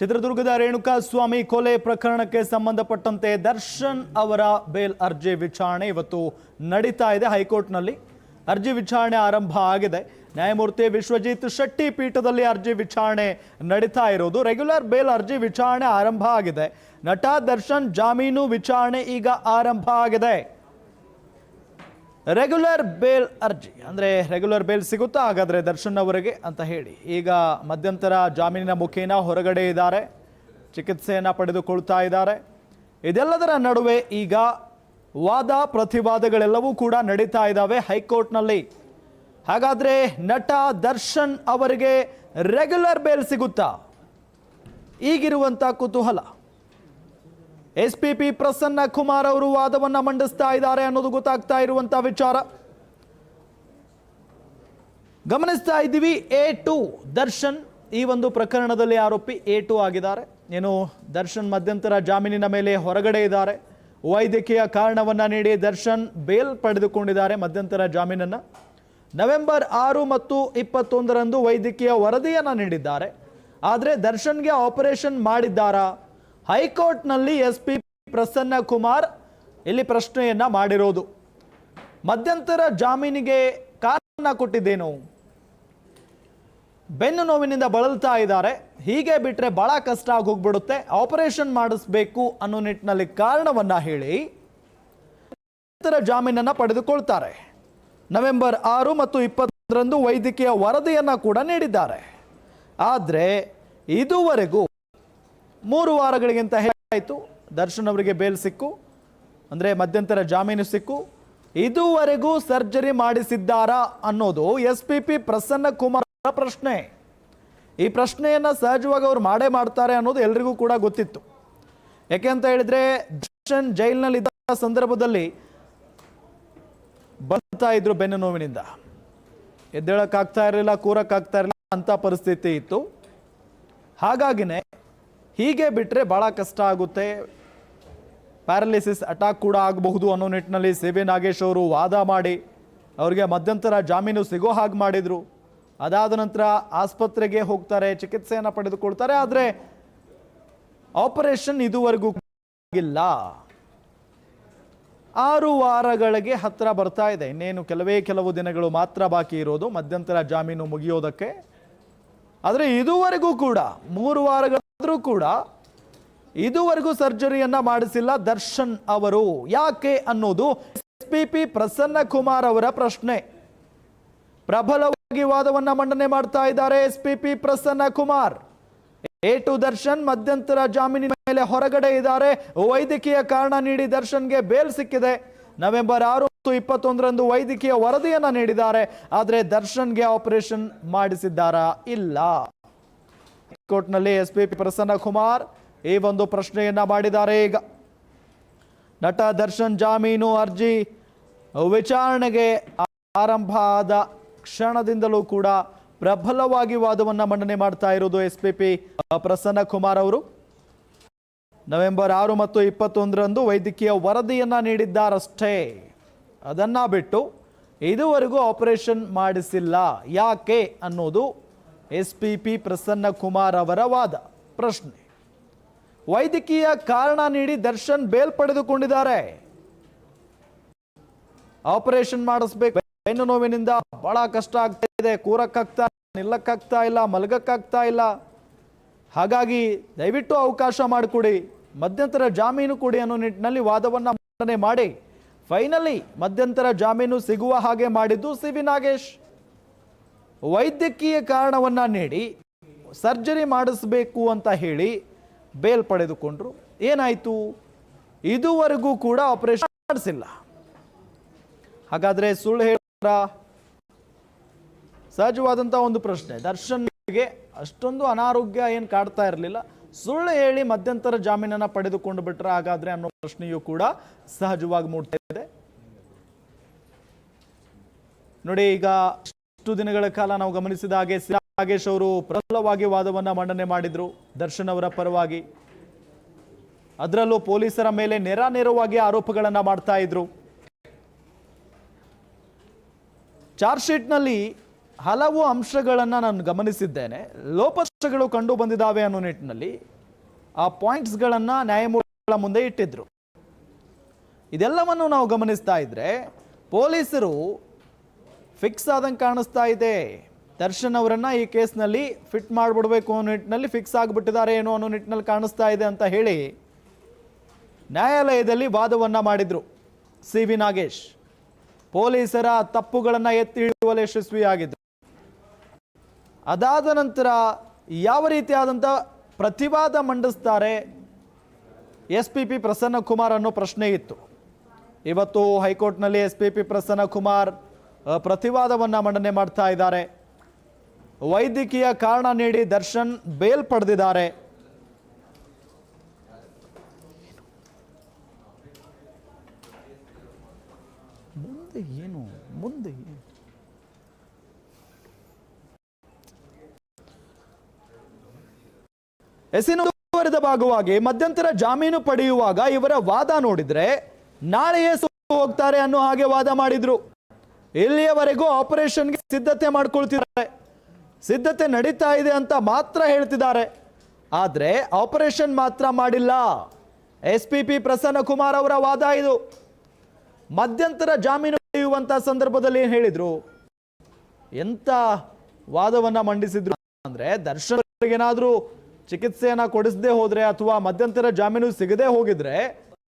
ಚಿತ್ರದುರ್ಗದ ರೇಣುಕಾ ಸ್ವಾಮಿ ಕೊಲೆ ಪ್ರಕರಣಕ್ಕೆ ಸಂಬಂಧಪಟ್ಟಂತೆ ದರ್ಶನ್ ಅವರ ಬೇಲ್ ಅರ್ಜಿ ವಿಚಾರಣೆ ಇವತ್ತು ನಡೀತಾ ಇದೆ ಹೈಕೋರ್ಟ್ನಲ್ಲಿ. ಅರ್ಜಿ ವಿಚಾರಣೆ ಆರಂಭ ಆಗಿದೆ. ನ್ಯಾಯಮೂರ್ತಿ ವಿಶ್ವಜಿತ್ ಶೆಟ್ಟಿ ಪೀಠದಲ್ಲಿ ಅರ್ಜಿ ವಿಚಾರಣೆ ನಡೀತಾ ಇರೋದು ರೆಗ್ಯುಲರ್ ಬೇಲ್ ಅರ್ಜಿ ವಿಚಾರಣೆ ಆರಂಭ ಆಗಿದೆ. ನಟ ದರ್ಶನ್ ಜಾಮೀನು ವಿಚಾರಣೆ ಈಗ ಆರಂಭ ಆಗಿದೆ. ರೆಗ್ಯುಲರ್ ಬೇಲ್ ಅರ್ಜಿ, ಅಂದರೆ ರೆಗ್ಯುಲರ್ ಬೇಲ್ ಸಿಗುತ್ತಾ? ಹಾಗಾದರೆ ದರ್ಶನ್ ಅವರಿಗೆ ಅಂತ ಹೇಳಿ. ಈಗ ಮಧ್ಯಂತರ ಜಾಮೀನಿನ ಮುಖೇನ ಹೊರಗಡೆ ಇದ್ದಾರೆ, ಚಿಕಿತ್ಸೆಯನ್ನು ಪಡೆದುಕೊಳ್ತಾ ಇದ್ದಾರೆ. ಇದೆಲ್ಲದರ ನಡುವೆ ಈಗ ವಾದ ಪ್ರತಿವಾದಗಳೆಲ್ಲವೂ ಕೂಡ ನಡೀತಾ ಇದ್ದಾವೆ ಹೈಕೋರ್ಟ್ನಲ್ಲಿ. ಹಾಗಾದರೆ ನಟ ದರ್ಶನ್ ಅವರಿಗೆ ರೆಗ್ಯುಲರ್ ಬೇಲ್ ಸಿಗುತ್ತಾ? ಈಗಿರುವಂಥ ಕುತೂಹಲ. S P P Prasanna Kumar ಅವರು ವಾದವನ್ನು ಮಂಡಿಸ್ತಾ ಇದ್ದಾರೆ ಅನ್ನೋದು ಗೊತ್ತಾಗ್ತಾ ಇರುವಂತಹ ವಿಚಾರ. ಗಮನಿಸ್ತಾ ಇದ್ದೀವಿ, ಎ ಟು ದರ್ಶನ್ ಈ ಒಂದು ಪ್ರಕರಣದಲ್ಲಿ ಆರೋಪಿ ಎ ಟು ಆಗಿದ್ದಾರೆ. ಏನು, ದರ್ಶನ್ ಮಧ್ಯಂತರ ಜಾಮೀನಿನ ಮೇಲೆ ಹೊರಗಡೆ ಇದ್ದಾರೆ. ವೈದ್ಯಕೀಯ ಕಾರಣವನ್ನ ನೀಡಿ ದರ್ಶನ್ ಬೇಲ್ ಪಡೆದುಕೊಂಡಿದ್ದಾರೆ ಮಧ್ಯಂತರ ಜಾಮೀನನ್ನ. ನವೆಂಬರ್ ಆರು ಮತ್ತು ಇಪ್ಪತ್ತೊಂದರಂದು ವೈದ್ಯಕೀಯ ವರದಿಯನ್ನ ನೀಡಿದ್ದಾರೆ. ಆದರೆ ದರ್ಶನ್ಗೆ ಆಪರೇಷನ್ ಮಾಡಿದ್ದಾರಾ? ಹೈಕೋರ್ಟ್ನಲ್ಲಿ ಎಸ್ ಪಿ ಪ್ರಸನ್ನ ಕುಮಾರ್ ಇಲ್ಲಿ ಪ್ರಶ್ನೆಯನ್ನ ಮಾಡಿರೋದು. ಮಧ್ಯಂತರ ಜಾಮೀನಿಗೆ ಕಾರಣ ಕೊಟ್ಟಿದ್ದೇನು? ಬೆನ್ನು ನೋವಿನಿಂದ ಬಳಲ್ತಾ ಇದ್ದಾರೆ. ಹೀಗೆ ಬಿಟ್ರೆ ಬಹಳ ಕಷ್ಟ ಆಗಿ ಆಪರೇಷನ್ ಮಾಡಿಸ್ಬೇಕು ಅನ್ನೋ ನಿಟ್ಟಿನಲ್ಲಿ ಕಾರಣವನ್ನ ಹೇಳಿ ಮಧ್ಯಂತರ ಜಾಮೀನನ್ನ ಪಡೆದುಕೊಳ್ತಾರೆ. ನವೆಂಬರ್ ಆರು ಮತ್ತು ಇಪ್ಪತ್ತರಂದು ವೈದ್ಯಕೀಯ ವರದಿಯನ್ನ ಕೂಡ ನೀಡಿದ್ದಾರೆ. ಆದರೆ ಇದುವರೆಗೂ ಮೂರು ವಾರಗಳಿಗಿಂತ ಹೆಚ್ಚಾಯಿತು. ದರ್ಶನ್ ಅವರಿಗೆ ಬೇಲ್ ಸಿಕ್ಕು. ಅಂದರೆ ಮಧ್ಯಂತರ ಜಾಮೀನು ಸಿಕ್ಕು. ಇದುವರೆಗೂ ಸರ್ಜರಿ ಮಾಡಿಸಿದ್ದಾರಾ ಅನ್ನೋದು S P P Prasanna Kumar ಅವರ ಪ್ರಶ್ನೆ. ಈ ಪ್ರಶ್ನೆಯನ್ನ ಸಹಜವಾಗಿ ಅವ್ರು ಮಾಡೇ ಮಾಡ್ತಾರೆ ಅನ್ನೋದು ಎಲ್ರಿಗೂ ಕೂಡ ಗೊತ್ತಿತ್ತು. ಯಾಕೆ ಅಂತ ಹೇಳಿದ್ರೆ ದರ್ಶನ್ ಜೈಲಿನಲ್ಲಿ ಇದ್ದ ಸಂದರ್ಭದಲ್ಲಿ ಬರ್ತಾ ಇದ್ರು ಬೆನ್ನು ನೋವಿನಿಂದ. ಎದ್ದೇಳಕ್ಕಾಗ್ತಾ ಇರಲಿಲ್ಲ, ಕೂರಕ್ಕಾಗ್ತಾ ಇರಲಿಲ್ಲ ಅಂತ ಪರಿಸ್ಥಿತಿ ಇತ್ತು. ಹಾಗಾಗಿನೇ ಹೀಗೆ ಬಿಟ್ಟರೆ ಭಾಳ ಕಷ್ಟ ಆಗುತ್ತೆ. ಪ್ಯಾರಾಲಿಸಿಸ್ ಅಟ್ಯಾಕ್ ಕೂಡ ಆಗಬಹುದು ಅನ್ನೋ ನಿಟ್ಟಿನಲ್ಲಿ ಸಿ ವಿ ನಾಗೇಶ್ ಅವರು ವಾದ ಮಾಡಿ, ಅವರಿಗೆ ಮಧ್ಯಂತರ ಜಾಮೀನು ಸಿಗೋ ಹಾಗೆ ಮಾಡಿದರು. ಅದಾದ ನಂತರ ಆಸ್ಪತ್ರೆಗೆ ಹೋಗ್ತಾರೆ, ಚಿಕಿತ್ಸೆಯನ್ನು ಪಡೆದುಕೊಳ್ತಾರೆ, ಆದರೆ ಆಪರೇಷನ್ ಇದುವರೆಗೂ ಆಗಿಲ್ಲ. ಆರು ವಾರಗಳಿಗೆ ಹತ್ತಿರ ಬರ್ತಾ ಇದೆ. ಇನ್ನೇನು ಕೆಲವೇ ಕೆಲವು ದಿನಗಳು ಮಾತ್ರ ಬಾಕಿ ಇರೋದು ಮಧ್ಯಂತರ ಜಾಮೀನು ಮುಗಿಯೋದಕ್ಕೆ. ಆದರೆ ಇದುವರೆಗೂ ಕೂಡ ಮೂರು ವಾರಗಳಾದರೂ ಕೂಡ ಇದುವರೆಗೂ ಸರ್ಜರಿಯನ್ನ ಮಾಡಿಸಿಲ್ಲ ದರ್ಶನ್ ಅವರು. ಯಾಕೆ ಅನ್ನೋದು S P P Prasanna Kumar ಅವರ ಪ್ರಶ್ನೆ. ಪ್ರಬಲವಾಗಿ ವಾದವನ್ನ ಮಂಡನೆ ಮಾಡ್ತಾ ಇದ್ದಾರೆ S P P Prasanna Kumar A two Darshan ಮಧ್ಯಂತರ ಜಾಮೀನಿನ ಮೇಲೆ ಹೊರಗಡೆ ಇದ್ದಾರೆ. ವೈದ್ಯಕೀಯ ಕಾರಣ ನೀಡಿ ದರ್ಶನ್ಗೆ ಬೇಲ್ ಸಿಕ್ಕಿದೆ. ನವೆಂಬರ್ ಆರು ಮತ್ತು ಇಪ್ಪತ್ತೊಂದರಂದು ವೈದ್ಯಕೀಯ ವರದಿಯನ್ನ ನೀಡಿದ್ದಾರೆ. ಆದರೆ ದರ್ಶನ್ಗೆ ಆಪರೇಷನ್ ಮಾಡಿಸಿದ್ದಾರಾ ಇಲ್ಲ? ಕೋರ್ಟ್ನಲ್ಲಿ ಎಸ್ ಪಿ ಪ್ರಸನ್ನ ಕುಮಾರ್ ಈ ಒಂದು ಪ್ರಶ್ನೆಯನ್ನ ಮಾಡಿದ್ದಾರೆ ಈಗ. ನಟ ದರ್ಶನ್ ಜಾಮೀನು ಅರ್ಜಿ ವಿಚಾರಣೆಗೆ ಆರಂಭ ಆದ ಕ್ಷಣದಿಂದಲೂ ಕೂಡ ಪ್ರಬಲವಾಗಿ ವಾದವನ್ನು ಮಂಡನೆ ಮಾಡ್ತಾ ಇರುವುದು S P P Prasanna Kumar ಅವರು. ನವೆಂಬರ್ ಆರು ಮತ್ತು ಇಪ್ಪತ್ತೊಂದರಂದು ವೈದ್ಯಕೀಯ ವರದಿಯನ್ನು ನೀಡಿದ್ದಾರಷ್ಟೇ. ಅದನ್ನ ಬಿಟ್ಟು ಇದುವರೆಗೂ ಆಪರೇಷನ್ ಮಾಡಿಸಿಲ್ಲ. ಯಾಕೆ ಅನ್ನೋದು S P P Prasanna Kumar ಅವರ ವಾದ. ಪ್ರಶ್ನೆ. ವೈದ್ಯಕೀಯ ಕಾರಣ ನೀಡಿ ದರ್ಶನ್ ಬೇಲ್ ಪಡೆದುಕೊಂಡಿದ್ದಾರೆ. ಆಪರೇಷನ್ ಮಾಡಿಸ್ಬೇಕು. ಬೆನ್ನು ನೋವಿನಿಂದ ಬಹಳ ಕಷ್ಟ ಆಗ್ತಾ ಇದೆ. ಕೂರಕ್ಕಾಗ್ತಾ ನಿಲ್ಲಕ್ಕಾಗ್ತಾ ಇಲ್ಲ, ಮಲಗಕ್ಕಾಗ್ತಾ ಇಲ್ಲ. ಹಾಗಾಗಿ ದಯವಿಟ್ಟು ಅವಕಾಶ ಮಾಡಿಕೊಡಿ. ಮಧ್ಯಂತರ ಜಾಮೀನು ಕೊಡಿ ಅನ್ನೋ ನಿಟ್ಟಿನಲ್ಲಿ ವಾದವನ್ನ ಮಂಡನೆ ಮಾಡಿ. ಫೈನಲಿ ಮಧ್ಯಂತರ ಜಾಮೀನು ಸಿಗುವ ಹಾಗೆ ಮಾಡಿದ್ದು ಸಿ ವಿ ನಾಗೇಶ್. ವೈದ್ಯಕೀಯ ಕಾರಣವನ್ನ ನೀಡಿ ಸರ್ಜರಿ ಮಾಡಿಸ್ಬೇಕು ಅಂತ ಹೇಳಿ ಬೇಲ್ ಪಡೆದುಕೊಂಡ್ರು. ಏನಾಯ್ತು? ಇದುವರೆಗೂ ಕೂಡ ಆಪರೇಷನ್ ಮಾಡಿಸಿಲ್ಲ. ಹಾಗಾದ್ರೆ ಸುಳ್ಳು ಹೇಳ್ತಾರ ಸಹಜವಾದಂಥ ಒಂದು ಪ್ರಶ್ನೆ. ದರ್ಶನ್ಗೆ ಅಷ್ಟೊಂದು ಅನಾರೋಗ್ಯ ಏನು ಕಾಡ್ತಾ ಇರಲಿಲ್ಲ. ಸುಳ್ಳು ಹೇಳಿ ಮಧ್ಯಂತರ ಜಾಮೀನನ್ನು ಪಡೆದುಕೊಂಡು ಬಿಟ್ರೆ ಹಾಗಾದ್ರೆ ಅನ್ನೋ ಪ್ರಶ್ನೆಯೂ ಕೂಡ ಸಹಜವಾಗಿ ಮೂಡ್ತಾ ಇದೆ. ನೋಡಿ, ಈಗ ದಿನಗಳ ಕಾಲ ನಾವು ಗಮನಿಸಿದ ಹಾಗೆ. ನಾಗೇಶ್ ಅವರು ಪ್ರಬಲವಾಗಿ ವಾದವನ್ನ ಮಂಡನೆ ಮಾಡಿದ್ರು ದರ್ಶನ್ ಅವರ ಪರವಾಗಿ. ಅದರಲ್ಲೂ ಪೊಲೀಸರ ಮೇಲೆ ನೇರ ನೇರವಾಗಿ ಆರೋಪಗಳನ್ನ ಮಾಡ್ತಾ ಇದ್ರು. ಚಾರ್ಜ್ ಶೀಟ್ನಲ್ಲಿ ಹಲವು ಅಂಶಗಳನ್ನು ನಾನು ಗಮನಿಸಿದ್ದೇನೆ. ಲೋಪದೋಷಗಳು ಕಂಡು ಬಂದಿದ್ದಾವೆ ಅನ್ನೋ ನಿಟ್ಟಿನಲ್ಲಿ ಆ ಪಾಯಿಂಟ್ಸ್ಗಳನ್ನು ನ್ಯಾಯಮೂರ್ತಿಗಳ ಮುಂದೆ ಇಟ್ಟಿದ್ರು. ಇದೆಲ್ಲವನ್ನು ನಾವು ಗಮನಿಸ್ತಾ ಇದ್ರೆ ಪೊಲೀಸರು ಫಿಕ್ಸ್ ಆದಂಗೆ ಕಾಣಿಸ್ತಾ ಇದೆ. ದರ್ಶನ್ ಅವರನ್ನ ಈ ಕೇಸ್ನಲ್ಲಿ ಫಿಟ್ ಮಾಡಿಬಿಡ್ಬೇಕು ಅನ್ನೋ ನಿಟ್ಟಿನಲ್ಲಿ ಫಿಕ್ಸ್ ಆಗಿಬಿಟ್ಟಿದ್ದಾರೆ ಏನೋ ಅನ್ನೋ ನಿಟ್ಟಿನಲ್ಲಿ ಕಾಣಿಸ್ತಾ ಇದೆ ಅಂತ ಹೇಳಿ ನ್ಯಾಯಾಲಯದಲ್ಲಿ ವಾದವನ್ನ ಮಾಡಿದ್ರು. C V Nagesh. ಪೊಲೀಸರ ತಪ್ಪುಗಳನ್ನು ಎತ್ತಿ ಹಿಡಿಯುವಲ್ಲಿ ಯಶಸ್ವಿಯಾಗಿದ್ರು. ಅದಾದ ನಂತರ ಯಾವ ರೀತಿಯಾದಂಥ ಪ್ರತಿವಾದ ಮಂಡಿಸ್ತಾರೆ? S P P Prasanna Kumar ಅನ್ನೋ ಪ್ರಶ್ನೆ ಇತ್ತು. ಇವತ್ತು ಹೈಕೋರ್ಟ್ನಲ್ಲಿ S P P Prasanna Kumar ಪ್ರತಿವಾದವನ್ನ ಮಂಡನೆ ಮಾಡ್ತಾ ಇದ್ದಾರೆ. ವೈದ್ಯಕೀಯ ಕಾರಣ ನೀಡಿ ದರ್ಶನ್ ಬೇಲ್ ಪಡೆದಿದ್ದಾರೆ. ಮುಂದೆ ಏನು? ಮುಂದೆ ಎಸಿನ ಭಾಗವಾಗಿ ಮಧ್ಯಂತರ ಜಾಮೀನು ಪಡೆಯುವಾಗ ಇವರ ವಾದ ನೋಡಿದ್ರೆ ನಾಳೆಯೇ ಹೋಗ್ತಾರೆ ಅನ್ನೋ ಹಾಗೆ ವಾದ ಮಾಡಿದ್ರು. ಇಲ್ಲಿಯವರೆಗೂ ಆಪರೇಷನ್ಗೆ ಸಿದ್ಧತೆ ಮಾಡ್ಕೊಳ್ತಿದ್ದಾರೆ? ಸಿದ್ಧತೆ ನಡೀತಾ ಇದೆ ಅಂತ ಮಾತ್ರ ಹೇಳ್ತಿದ್ದಾರೆ. ಆದರೆ ಆಪರೇಷನ್ ಮಾತ್ರ ಮಾಡಿಲ್ಲ. S P P Prasanna Kumar ಅವರ ವಾದ ಇದು. ಮಧ್ಯಂತರ ಜಾಮೀನು ಪಡೆಯುವಂತ ಸಂದರ್ಭದಲ್ಲಿ ಏನು ಹೇಳಿದ್ರು? ಎಂತ ವಾದವನ್ನ ಮಂಡಿಸಿದ್ರು ಅಂದ್ರೆ ದರ್ಶನ್ ಏನಾದ್ರೂ ಚಿಕಿತ್ಸೆಯನ್ನ ಕೊಡಿಸದೆ ಹೋದ್ರೆ ಅಥವಾ ಮಧ್ಯಂತರ ಜಾಮೀನು ಸಿಗದೆ ಹೋಗಿದ್ರೆ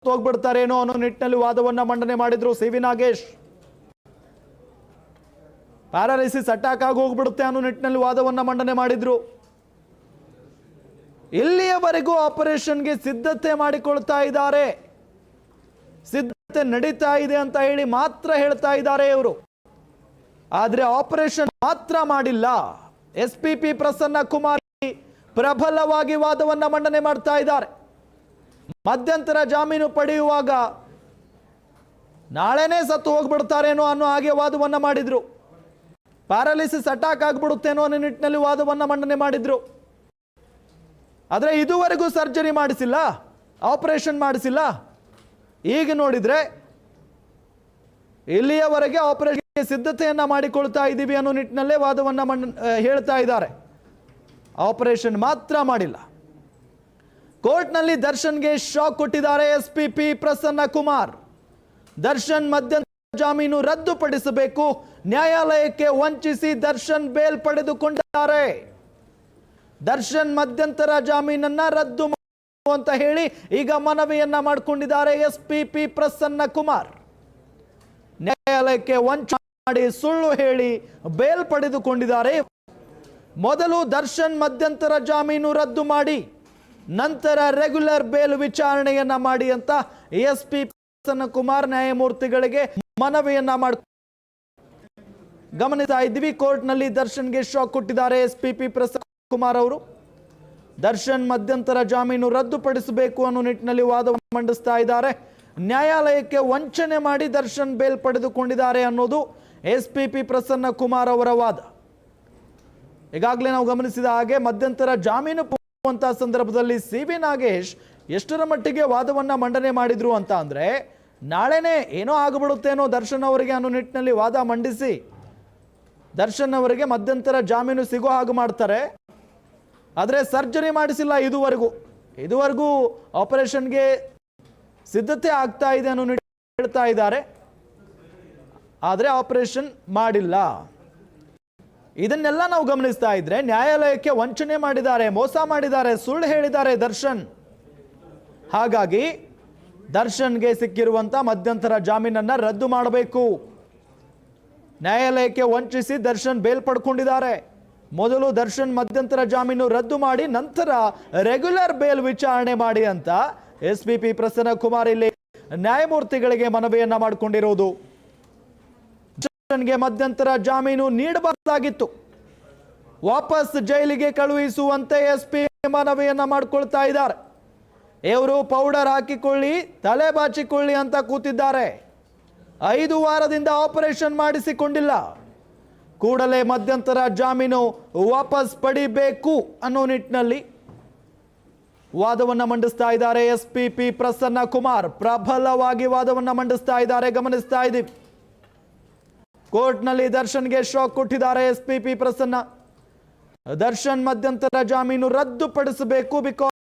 ಹೋಗ್ಬಿಡ್ತಾರೇನೋ ಅನ್ನೋ ನಿಟ್ಟಿನಲ್ಲಿ ವಾದವನ್ನ ಮಂಡನೆ ಮಾಡಿದ್ರು C V Nagesh. Paralysis attack ಆಗಿ ಹೋಗ್ಬಿಡುತ್ತೆ ಅನ್ನೋ ನಿಟ್ಟಿನಲ್ಲಿ ವಾದವನ್ನು ಮಂಡನೆ ಮಾಡಿದ್ರು. ಇಲ್ಲಿಯವರೆಗೂ ಆಪರೇಷನ್ಗೆ ಸಿದ್ಧತೆ ಮಾಡಿಕೊಳ್ತಾ ಇದ್ದಾರೆ. ಸಿದ್ಧತೆ ನಡೀತಾ ಇದೆ ಅಂತ ಹೇಳಿ ಮಾತ್ರ ಹೇಳ್ತಾ ಇದ್ದಾರೆ ಇವರು. ಆದರೆ ಆಪರೇಷನ್ ಮಾತ್ರ ಮಾಡಿಲ್ಲ. S P P Prasanna Kumar ಪ್ರಬಲವಾಗಿ ವಾದವನ್ನು ಮಂಡನೆ ಮಾಡ್ತಾ ಇದ್ದಾರೆ. ಮಧ್ಯಂತರ ಜಾಮೀನು ಪಡೆಯುವಾಗ ನಾಳೆನೇ ಸತ್ತು ಹೋಗ್ಬಿಡ್ತಾರೇನೋ ಅನ್ನೋ ಹಾಗೆ ವಾದವನ್ನು ಮಾಡಿದ್ರು. ಪ್ಯಾರಾಲಿಸಿಸ್ ಅಟ್ಯಾಕ್ ಆಗ್ಬಿಡುತ್ತೇನೋ ಅನ್ನೋ ನಿಟ್ಟಿನಲ್ಲಿ ವಾದವನ್ನ ಮಂಡನೆ ಮಾಡಿದ್ರು. ಆದ್ರೆ ಇದುವರೆಗೂ ಸರ್ಜರಿ ಮಾಡಿಸಿಲ್ಲ ಆಪರೇಷನ್ ಮಾಡಿಸಿಲ್ಲ. ಈಗ ನೋಡಿದ್ರೆ ಇಲ್ಲಿಯವರೆಗೆ ಆಪರೇಷನ್ಗೆ ಸಿದ್ಧತೆಯನ್ನ ಮಾಡಿಕೊಳ್ತಾ ಇದ್ದೀವಿ ಅನ್ನೋ ನಿಟ್ಟಿನಲ್ಲೇ ವಾದವನ್ನ ಮಂಡ ಹೇಳ್ತಾ ಇದ್ದಾರೆ. ಆಪರೇಷನ್ ಮಾತ್ರ ಮಾಡಿಲ್ಲ. ಕೋರ್ಟ್ನಲ್ಲಿ ದರ್ಶನ್ಗೆ ಶಾಕ್ ಕೊಟ್ಟಿದ್ದಾರೆ ಎಸ್ ಪಿ ಪ್ರಸನ್ನ ಕುಮಾರ್. ದರ್ಶನ್ ಮಧ್ಯಂತರ ಜಾಮೀನು ರದ್ದುಪಡಿಸಬೇಕು. ನ್ಯಾಯಾಲಯಕ್ಕೆ ವಂಚಿಸಿ ದರ್ಶನ್ ಬೇಲ್ ಪಡೆದುಕೊಂಡಿದ್ದಾರೆ ದರ್ಶನ್ ಮಧ್ಯಂತರ ಜಾಮೀನನ್ನ ರದ್ದು ಅಂತ ಹೇಳಿ ಈಗ ಮನವಿಯನ್ನ ಮಾಡಿಕೊಂಡಿದ್ದಾರೆ S P P Prasanna Kumar ನ್ಯಾಯಾಲಯಕ್ಕೆ ವಂಚನೆ ಮಾಡಿ ಸುಳ್ಳು ಹೇಳಿ ಬೇಲ್ ಪಡೆದುಕೊಂಡಿದ್ದಾರೆ. ಮೊದಲು ದರ್ಶನ್ ಮಧ್ಯಂತರ ಜಾಮೀನು ರದ್ದು ಮಾಡಿ, ನಂತರ ರೆಗ್ಯುಲರ್ ಬೇಲ್ ವಿಚಾರಣೆಯನ್ನ ಮಾಡಿ ಅಂತ ಎಸ್ ಪಿ ಪ್ರಸನ್ನ ಕುಮಾರ್ ನ್ಯಾಯಮೂರ್ತಿಗಳಿಗೆ ಮನವಿಯನ್ನ ಮಾಡ ಗಮನಿಸ್ತಾ ಇದ್ವಿ ಕೋರ್ಟ್ನಲ್ಲಿ ದರ್ಶನ್ಗೆ ಶಾಕ್ ಕೊಟ್ಟಿದ್ದಾರೆ ಎಸ್ ಪಿ ಪಿ ಕುಮಾರ್ ಅವರು. ದರ್ಶನ್ ಮಧ್ಯಂತರ ಜಾಮೀನು ರದ್ದುಪಡಿಸಬೇಕು ಅನ್ನೋ ನಿಟ್ಟಿನಲ್ಲಿ ವಾದವನ್ನು ಮಂಡಿಸ್ತಾ ಇದ್ದಾರೆ. ನ್ಯಾಯಾಲಯಕ್ಕೆ ವಂಚನೆ ಮಾಡಿ ದರ್ಶನ್ ಬೇಲ್ ಪಡೆದುಕೊಂಡಿದ್ದಾರೆ ಅನ್ನೋದು S P P Prasanna Kumar ಅವರ ವಾದ. ಈಗಾಗಲೇ ನಾವು ಗಮನಿಸಿದ ಹಾಗೆ ಮಧ್ಯಂತರ ಜಾಮೀನು ಸಂದರ್ಭದಲ್ಲಿ ಸಿ ವಿ ನಾಗೇಶ್ ಎಷ್ಟರ ಮಟ್ಟಿಗೆ ವಾದವನ್ನು ಮಂಡನೆ ಮಾಡಿದ್ರು ಅಂತ ಅಂದ್ರೆ ನಾಳೆನೇ ಏನೋ ಆಗಿಬಿಡುತ್ತೇನೋ ದರ್ಶನ್ ಅವರಿಗೆ ಅನ್ನೋ ನಿಟ್ಟಿನಲ್ಲಿ ವಾದ ಮಂಡಿಸಿ ದರ್ಶನ್ ಅವರಿಗೆ ಮಧ್ಯಂತರ ಜಾಮೀನು ಸಿಗೋ ಹಾಗೆ ಮಾಡ್ತಾರೆ. ಆದರೆ ಸರ್ಜರಿ ಮಾಡಿಸಿಲ್ಲ ಇದುವರೆಗೂ. ಇದುವರೆಗೂ ಆಪರೇಷನ್ಗೆ ಸಿದ್ಧತೆ ಆಗ್ತಾ ಇದೆ ಅನ್ನೋ ನಿಟ್ಟು ಹೇಳ್ತಾ ಇದ್ದಾರೆ. ಆದರೆ ಆಪರೇಷನ್ ಮಾಡಿಲ್ಲ. ಇದನ್ನೆಲ್ಲ ನಾವು ಗಮನಿಸ್ತಾ ಇದ್ರೆ ನ್ಯಾಯಾಲಯಕ್ಕೆ ವಂಚನೆ ಮಾಡಿದ್ದಾರೆ, ಮೋಸ ಮಾಡಿದ್ದಾರೆ, ಸುಳ್ಳು ಹೇಳಿದ್ದಾರೆ ದರ್ಶನ್. ಹಾಗಾಗಿ ದರ್ಶನ್ಗೆ ಸಿಕ್ಕಿರುವಂಥ ಮಧ್ಯಂತರ ಜಾಮೀನನ್ನು ರದ್ದು ಮಾಡಬೇಕು. ನ್ಯಾಯಾಲಯಕ್ಕೆ ವಂಚಿಸಿ ದರ್ಶನ್ ಬೇಲ್ ಪಡ್ಕೊಂಡಿದ್ದಾರೆ. ಮೊದಲು ದರ್ಶನ್ ಮಧ್ಯಂತರ ಜಾಮೀನು ರದ್ದು ಮಾಡಿ ನಂತರ ರೆಗ್ಯುಲರ್ ಬೇಲ್ ವಿಚಾರಣೆ ಮಾಡಿ ಅಂತ S P P Prasanna Kumar ಇಲ್ಲಿ ನ್ಯಾಯಮೂರ್ತಿಗಳಿಗೆ ಮನವಿಯನ್ನ ಮಾಡಿಕೊಂಡಿರುವುದು. ದರ್ಶನ್ಗೆ ಮಧ್ಯಂತರ ಜಾಮೀನು ನೀಡಬಾರದಾಗಿತ್ತು. ವಾಪಸ್ ಜೈಲಿಗೆ ಕಳುಹಿಸುವಂತೆ ಎಸ್ ಪಿ ಮನವಿಯನ್ನ ಮಾಡ್ಕೊಳ್ತಾ ಇದ್ದಾರೆ. ಇವರು ಪೌಡರ್ ಹಾಕಿಕೊಳ್ಳಿ, ತಲೆ ಬಾಚಿಕೊಳ್ಳಿ ಅಂತ ಕೂತಿದ್ದಾರೆ. ಐದು ವಾರದಿಂದ ಆಪರೇಷನ್ ಮಾಡಿಸಿಕೊಂಡಿಲ್ಲ. ಕೂಡಲೇ ಮಧ್ಯಂತರ ಜಾಮೀನು ವಾಪಸ್ ಪಡಿಬೇಕು ಅನ್ನೋ ನಿಟ್ಟಿನಲ್ಲಿ ವಾದವನ್ನ ಮಂಡಿಸ್ತಾ ಇದ್ದಾರೆ S P P Prasanna Kumar. ಪ್ರಬಲವಾಗಿ ವಾದವನ್ನ ಮಂಡಿಸ್ತಾ ಇದ್ದಾರೆ, ಗಮನಿಸ್ತಾ ಇದ್ದೀವಿ. ಕೋರ್ಟ್ನಲ್ಲಿ ದರ್ಶನ್ಗೆ ಶಾಕ್ ಕೊಟ್ಟಿದ್ದಾರೆ S P P Prasanna. Darshan ಮಧ್ಯಂತರ ಜಾಮೀನು ರದ್ದುಪಡಿಸಬೇಕು ಬಿಕಾಸ್